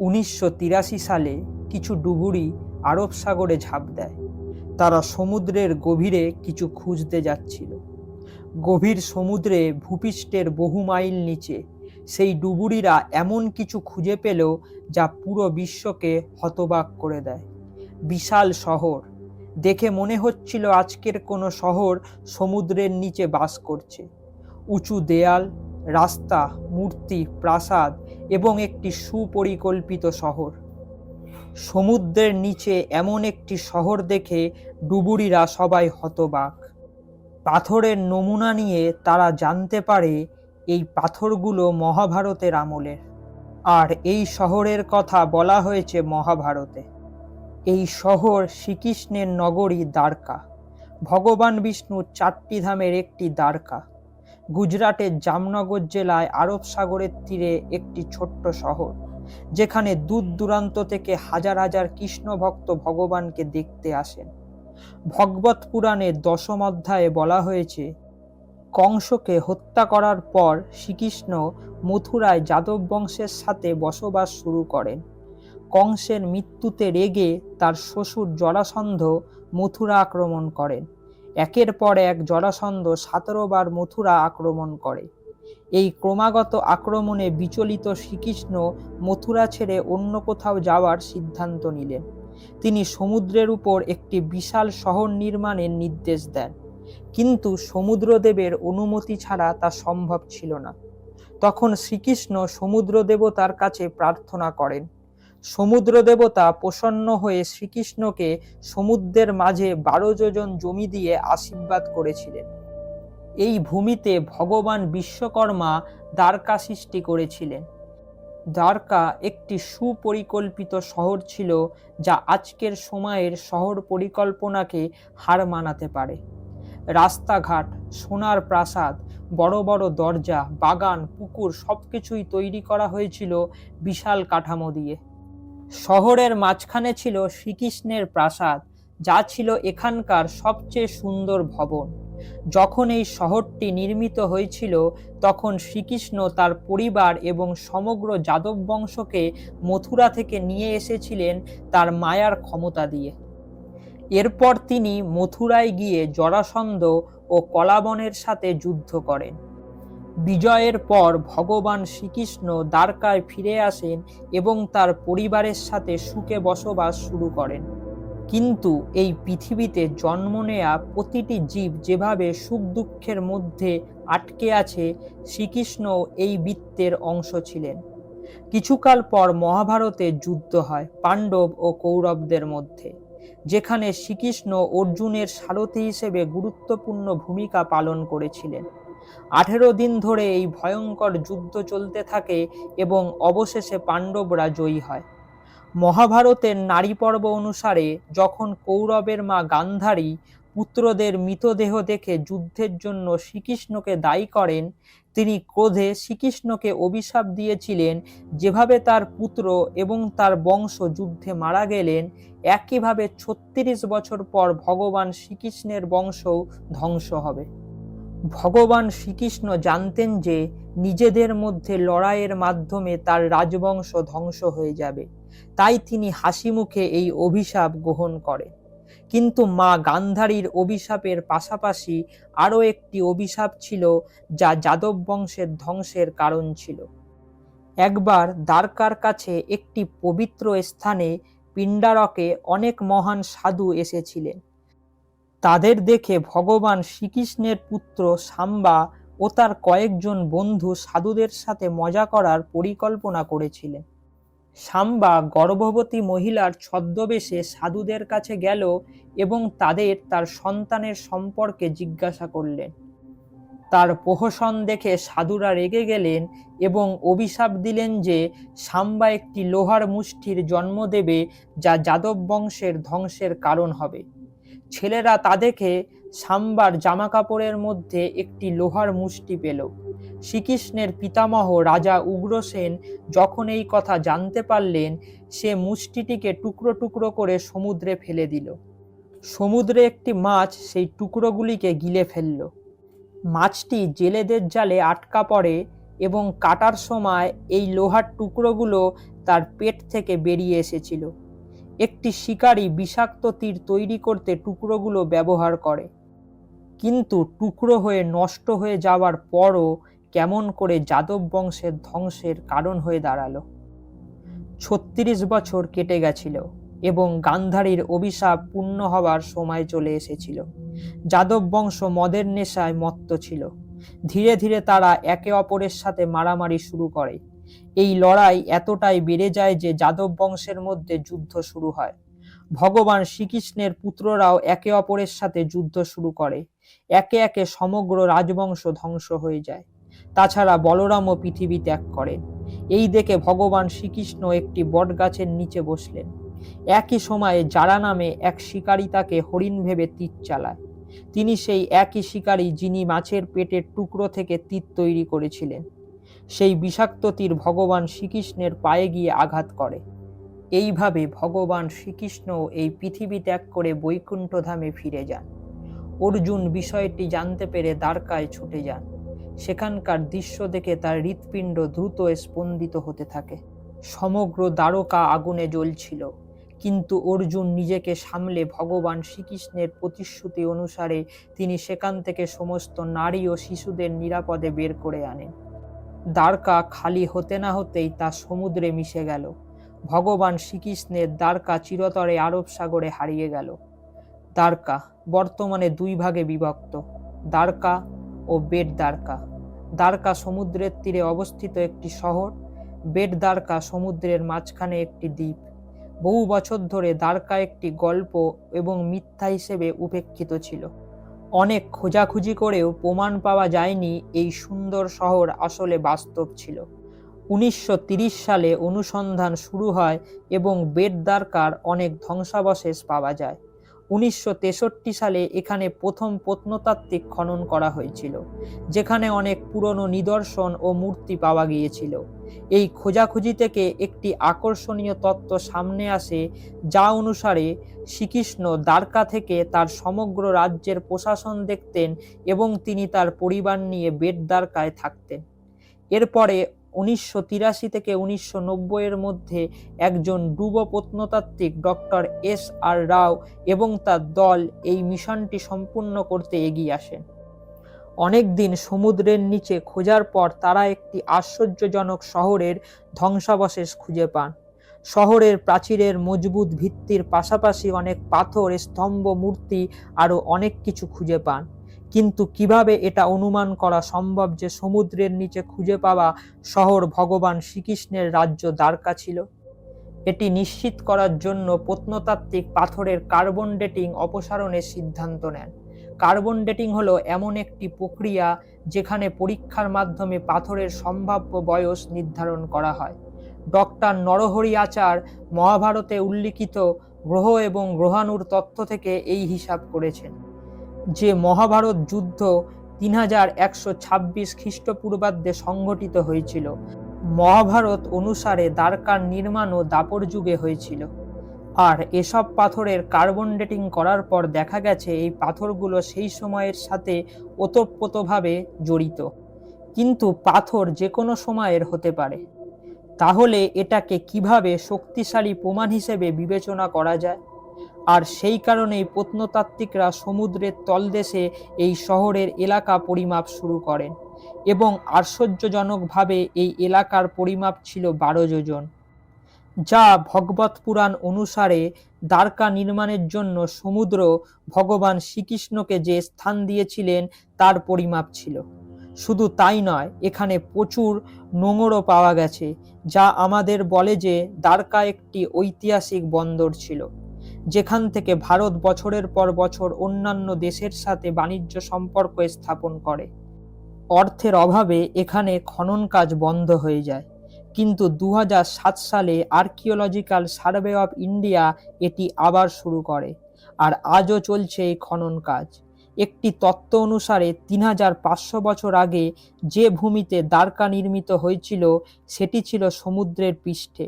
উনিশশো তিরাশি সালে কিছু ডুবুরি আরব সাগরে ঝাঁপ দেয়। তারা সমুদ্রের গভীরে কিছু খুঁজতে যাচ্ছিল। গভীর সমুদ্রে ভূপৃষ্ঠের বহু মাইল নিচে সেই ডুবুরিরা এমন কিছু খুঁজে পেল যা পুরো বিশ্বকে হতবাক করে দেয়। বিশাল শহর। দেখে মনে হচ্ছিল আজকের কোনো শহর সমুদ্রের নিচে বাস করছে। উঁচু দেয়াল, রাস্তা, মূর্তি, প্রাসাদ এবং একটি সুপরিকল্পিত শহর। সমুদ্রের নিচে এমন একটি শহর দেখে ডুবুরিরা সবাই হতবাক। পাথরের নমুনা নিয়ে তারা জানতে পারে এই পাথরগুলো মহাভারতের আমলের আর এই শহরের কথা বলা হয়েছে মহাভারতে। এই শহর শ্রীকৃষ্ণের নগরী দ্বারকা। ভগবান বিষ্ণুর চারটি ধামের একটি দ্বারকা। গুজরাটের জামনগর জেলায় আরব সাগরের তীরে একটি ছোট্ট শহর, যেখানে দূর দূরান্ত থেকে হাজার হাজার কৃষ্ণ ভক্ত ভগবানকে দেখতে আসেন। ভগবত পুরাণের দশম অধ্যায়ে বলা হয়েছে, কংসকে হত্যা করার পর শ্রীকৃষ্ণ মথুরায় যাদব বংশের সাথে বসবাস শুরু করেন। কংসের মৃত্যুতে রেগে তার শ্বশুর জরাসন্ধ মথুরা আক্রমণ করেন। একের পর এক জরাসন্ধ সতেরো বার মথুরা আক্রমণ করে। এই ক্রমাগত আক্রমণে বিচলিত শ্রীকৃষ্ণ মথুরা ছেড়ে অন্য কোথাও যাওয়ার সিদ্ধান্ত নিলেন। তিনি সমুদ্রের উপর একটি বিশাল শহর নির্মাণের নির্দেশ দেন। কিন্তু সমুদ্রদেবের অনুমতি ছাড়া তা সম্ভব ছিল না। তখন শ্রীকৃষ্ণ সমুদ্র দেবতার কাছে প্রার্থনা করেন সমুদ্র দেবতা প্রসন্ন হয়ে শ্রীকৃষ্ণকে সমুদ্রের মাঝে বারো যোজন জমি দিয়ে আশীর্বাদ করেছিলেন। এই ভূমিতে ভগবান বিশ্বকর্মা দ্বারকা সৃষ্টি করেছিলেন। দ্বারকা একটি সুপরিকল্পিত শহর ছিল যা আজকের সময়ের শহর পরিকল্পনাকে হার মানাতে পারে। রাস্তাঘাট, সোনার প্রাসাদ, বড় বড় দরজা, বাগান, পুকুর সব কিছুই তৈরি করা হয়েছিল বিশাল কাঠামো দিয়ে। শহরের মাঝখানে ছিল শ্রীকৃষ্ণের প্রাসাদ, যা ছিল এখানকার সবচেয়ে সুন্দর ভবন। যখন এই শহরটি নির্মিত হয়েছিল, তখন শ্রীকৃষ্ণ তার পরিবার এবং সমগ্র যাদব বংশকে মথুরা থেকে নিয়ে এসেছিলেন তার মায়ার ক্ষমতা দিয়ে। এরপর তিনি মথুরায় গিয়ে জরাসন্ধ ও কলাবনের সাথে যুদ্ধ করেন। বিজয়ের পর ভগবান শ্রীকৃষ্ণ দ্বারকায় ফিরে আসেন এবং তার পরিবারের সাথে সুখে বসবাস শুরু করেন। কিন্তু এই পৃথিবীতে জন্ম নেয়া প্রতিটি জীব যেভাবে সুখ দুঃখের মধ্যে আটকে আছে শ্রীকৃষ্ণ এই বৃত্তের অংশ ছিলেন। কিছুকাল পর মহাভারতে যুদ্ধ হয় পাণ্ডব ও কৌরবদের মধ্যে, যেখানে শ্রীকৃষ্ণ অর্জুনের সারথি হিসেবে গুরুত্বপূর্ণ ভূমিকা পালন করেছিলেন। আঠেরো দিন ধরে এই ভয়ঙ্কর যুদ্ধ চলতে থাকে এবং অবশেষে পাণ্ডবরা জয়ী হয়। মহাভারতের নারী পর্ব অনুসারে যখন কৌরবের মা গান্ধারী পুত্রদের মৃতদেহ দেখে যুদ্ধের জন্য শ্রীকৃষ্ণকে দায়ী করেন, তিনি ক্রোধে শ্রীকৃষ্ণকে অভিশাপ দিয়েছিলেন, যেভাবে তার পুত্র এবং তার বংশ যুদ্ধে মারা গেলেন, একইভাবে ছত্রিশ বছর পর ভগবান শ্রীকৃষ্ণের বংশও ধ্বংস হবে। ভগবান শ্রীকৃষ্ণ জানতেন যে নিজেদের মধ্যে লড়াইয়ের মাধ্যমে তার রাজবংশ ধ্বংস হয়ে যাবে। তাই তিনি হাসি মুখে এই অভিশাপ গ্রহণ করেন। কিন্তু মা গান্ধারীর অভিশাপের পাশাপাশি আরও একটি অভিশাপ ছিল যা যাদব বংশের ধ্বংসের কারণ ছিল। একবার দ্বারকার কাছে একটি পবিত্র স্থানে পিণ্ডারকে অনেক মহান সাধু এসেছিলেন। তাদের দেখে ভগবান শ্রীকৃষ্ণের পুত্র সাম্বা ও তার কয়েকজন বন্ধু সাধুদের সাথে মজা করার পরিকল্পনা করেছিলেন। সাম্বা গর্ভবতী মহিলার ছদ্মবেশে সাধুদের কাছে গেল এবং তাদের তার সন্তানের সম্পর্কে জিজ্ঞাসা করলেন। তার প্রহসন দেখে সাধুরা রেগে গেলেন এবং অভিশাপ দিলেন যে সাম্বা একটি লোহার মুষ্টির জন্ম দেবে যা যাদব বংশের ধ্বংসের কারণ হবে। ছেলেরা তা দেখে সাম্বার জামাকাপড়ের মধ্যে একটি লোহার মুষ্টি পেল। শ্রীকৃষ্ণের পিতামহ রাজা উগ্রসেন যখন এই কথা জানতে পারলেন, সে মুষ্টিটিকে টুকরো টুকরো করে সমুদ্রে ফেলে দিল। সমুদ্রে একটি মাছ সেই টুকরোগুলিকে গিলে ফেলল। মাছটি জেলেদের জালে আটকা পড়ে এবং কাটার সময় এই লোহার টুকরোগুলো তার পেট থেকে বেরিয়ে এসেছিল। একটি শিকারী বিষাক্ত তীর তৈরি করতে টুকরোগুলো ব্যবহার করে। কিন্তু টুকরো হয়ে নষ্ট হয়ে যাওয়ার পরও কেমন করে যাদব বংশের ধ্বংসের কারণ হয়ে দাঁড়াল। ছত্রিশ বছর কেটে গেছিল এবং গান্ধারীর অভিশাপ পূর্ণ হবার সময় চলে এসেছিল। যাদব বংশ মদের নেশায় মত্ত ছিল। ধীরে ধীরে তারা একে অপরের সাথে মারামারি শুরু করে। এই লড়াই এতটাই বেড়ে যায় যে যাদব বংশের মধ্যে যুদ্ধ শুরু হয়। ভগবান শ্রীকৃষ্ণের পুত্ররাও একে অপরের সাথে যুদ্ধ শুরু করে। একে একে সমগ্র রাজবংশ ধ্বংস হয়ে যায়। তাছাড়া বলরামও পৃথিবী ত্যাগ করেন। এই দেখে ভগবান শ্রীকৃষ্ণ একটি বটগাছের নিচে বসলেন। একই সময়ে যারা নামে এক শিকারী তাকে হরিণ ভেবে তীর চালায়। তিনি সেই একই শিকারী যিনি মাছের পেটের টুকরো থেকে তীর তৈরি করেছিলেন। সেই বিষাক্ত তীর ভগবান শ্রীকৃষ্ণের পায়ে গিয়ে আঘাত করে। এইভাবে ভগবান শ্রীকৃষ্ণ এই পৃথিবী ত্যাগ করে বৈকুণ্ঠ ধামে ফিরে যান। অর্জুন বিষয়টি জানতে পেরে দ্বারকায় ছুটে যান। সেখানকার দৃশ্য দেখে তার হৃৎপিণ্ড দ্রুত স্পন্দিত হতে থাকে। সমগ্র দ্বারকা আগুনে জ্বলছিল। কিন্তু অর্জুন নিজেকে সামলে ভগবান শ্রীকৃষ্ণের প্রতিশ্রুতি অনুসারে তিনি সেখান থেকে সমস্ত নারী ও শিশুদের নিরাপদে বের করে আনেন। দ্বারকা খালি হতে না হতেই তা সমুদ্রে মিশে গেল। ভগবান শ্রীকৃষ্ণের দ্বারকা চিরতরে আরব সাগরে হারিয়ে গেল। দ্বারকা বর্তমানে দুই ভাগে বিভক্ত, দ্বারকা ও বেট দ্বারকা। দ্বারকা সমুদ্রের তীরে অবস্থিত একটি শহর, বেট দ্বারকা সমুদ্রের মাঝখানে একটি দ্বীপ। বহু বছর ধরে দ্বারকা একটি গল্প এবং মিথ্যা হিসেবে উপেক্ষিত ছিল। অনেক খোঁজাখুঁজি করেও প্রমাণ পাওয়া যায়নি এই সুন্দর শহর আসলে বাস্তব ছিল। উনিশশো সালে অনুসন্ধান শুরু হয় এবং বেদ দ্বারকার অনেক ধ্বংসাবশেষ পাওয়া যায়। উনিশশো তেষট্টি সালে এখানে প্রথম প্রত্নতাত্ত্বিক খনন করা হয়েছিল, যেখানে অনেক পুরনো নিদর্শন ও মূর্তি পাওয়া গিয়েছিল। এই খোঁজাখুঁজি থেকে একটি আকর্ষণীয় তত্ত্ব সামনে আসে, যা অনুসারে শ্রীকৃষ্ণ দ্বারকা থেকে তার সমগ্র রাজ্যের প্রশাসন দেখতেন এবং তিনি তার পরিবার নিয়ে বেট দ্বারকায় থাকতেন। এরপরে উনিশশো তিরাশি থেকে উনিশশো এর মধ্যে একজন ডুব প্রত্নতাত্ত্বিক ডক্টর এস আর রাও এবং তার দল এই মিশনটি সম্পূর্ণ করতে এগিয়ে আসেন। অনেক দিন সমুদ্রের নিচে খোঁজার পর তারা একটি আশ্চর্যজনক শহরের ধ্বংসাবশেষ খুঁজে পান। শহরের প্রাচীরের মজবুত ভিত্তির পাশাপাশি অনেক পাথর, স্তম্ভ, মূর্তি আরও অনেক কিছু খুঁজে পান। কিন্তু কীভাবে এটা অনুমান করা সম্ভব যে সমুদ্রের নিচে খুঁজে পাওয়া শহর ভগবান শ্রীকৃষ্ণের রাজ্য দ্বারকা ছিল? এটি নিশ্চিত করার জন্য প্রত্নতাত্ত্বিক পাথরের কার্বন ডেটিং অপসারণের সিদ্ধান্ত নেন। কার্বন ডেটিং হলো এমন একটি প্রক্রিয়া যেখানে পরীক্ষার মাধ্যমে পাথরের সম্ভাব্য বয়স নির্ধারণ করা হয়। ডক্টর নরহরি আচার মহাভারতে উল্লিখিত গ্রহ এবং গ্রহাণুর তথ্য থেকে এই হিসাব করেছেন। যে মহাভারত যুদ্ধ তিন হাজার একশো ছাব্বিশ খ্রিস্টপূর্বাব্দে সংঘটিত হয়েছিল, মহাভারত অনুসারে দ্বারকার নির্মাণও দাপর যুগে হয়েছিল। আর এসব পাথরের কার্বন ডেটিং করার পর দেখা গেছে এই পাথরগুলো সেই সময়ের সাথে ওতপ্রোতভাবে জড়িত। কিন্তু পাথর যে কোনো সময়ের হতে পারে। তাহলে এটাকে কীভাবে শক্তিশালী প্রমাণ হিসেবে বিবেচনা করা যায়? আর সেই কারণেই প্রত্নতাত্ত্বিকরা সমুদ্রের তলদেশে এই শহরের এলাকা পরিমাপ শুরু করেন এবং আশ্চর্যজনকভাবে এই এলাকার পরিমাপ ছিল বারো যোজন, যা ভগবত পুরাণ অনুসারে দ্বারকা নির্মাণের জন্য সমুদ্র ভগবান শ্রীকৃষ্ণকে যে স্থান দিয়েছিলেন তার পরিমাপ ছিল। শুধু তাই নয়, এখানে প্রচুর নোঙরও পাওয়া গেছে, যা আমাদের বলে যে দ্বারকা একটি ঐতিহাসিক বন্দর ছিল। যেখান থেকে ভারত বছরের পর বছর অন্যান্য দেশের সাথে বাণিজ্য সম্পর্ক স্থাপন করে। অর্থের অভাবে এখানে খনন কাজ বন্ধ হয়ে যায়। কিন্তু দু হাজার সাত সালে আর্কিওলজিক্যাল সার্ভে অফ ইন্ডিয়া এটি আবার শুরু করে আর আজও চলছে এই খনন কাজ। একটি তত্ত্ব অনুসারে তিন হাজার পাঁচশো বছর আগে যে ভূমিতে দ্বারকা নির্মিত হয়েছিল, সেটি ছিল সমুদ্রের পৃষ্ঠে।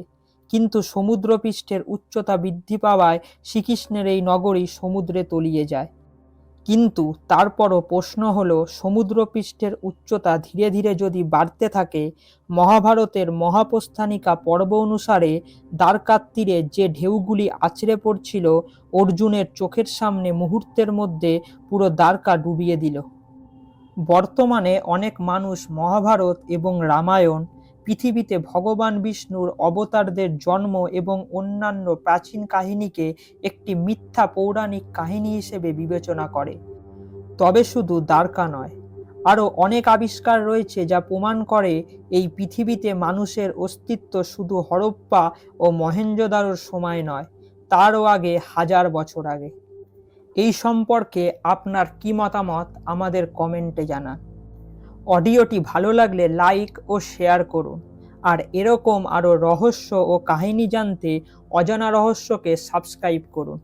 কিন্তু সমুদ্রপৃষ্ঠের উচ্চতা বৃদ্ধি পাওয়ায় শ্রীকৃষ্ণের এই নগরী সমুদ্রে তলিয়ে যায়। কিন্তু তারপরও প্রশ্ন হলো, সমুদ্রপৃষ্ঠের উচ্চতা ধীরে ধীরে যদি বাড়তে থাকে, মহাভারতের মহাপ্রস্থানিকা পর্ব অনুসারে দ্বারকার তীরে যে ঢেউগুলি আছড়ে পড়ছিল, অর্জুনের চোখের সামনে মুহূর্তের মধ্যে পুরো দ্বারকা ডুবিয়ে দিল। বর্তমানে অনেক মানুষ মহাভারত এবং রামায়ণ পৃথিবীতে ভগবান বিষ্ণুর অবতারদের জন্ম এবং অন্যান্য প্রাচীন কাহিনীকে একটি মিথ্যা পৌরাণিক কাহিনী হিসেবে বিবেচনা করে। তবে শুধু দ্বারকা নয়, আরও অনেক আবিষ্কার রয়েছে যা প্রমাণ করে এই পৃথিবীতে মানুষের অস্তিত্ব শুধু হরপ্পা ও মহেঞ্জোদারোর সময় নয়, তারও আগে হাজার বছর আগে। এই সম্পর্কে আপনার কি মতামত আমাদের কমেন্টে জানান। অডিওটি ভালো লাগলে লাইক ও শেয়ার করুন। আর এরকম আরও রহস্য ও কাহিনী জানতে অজানা রহস্যকে সাবস্ক্রাইব করুন।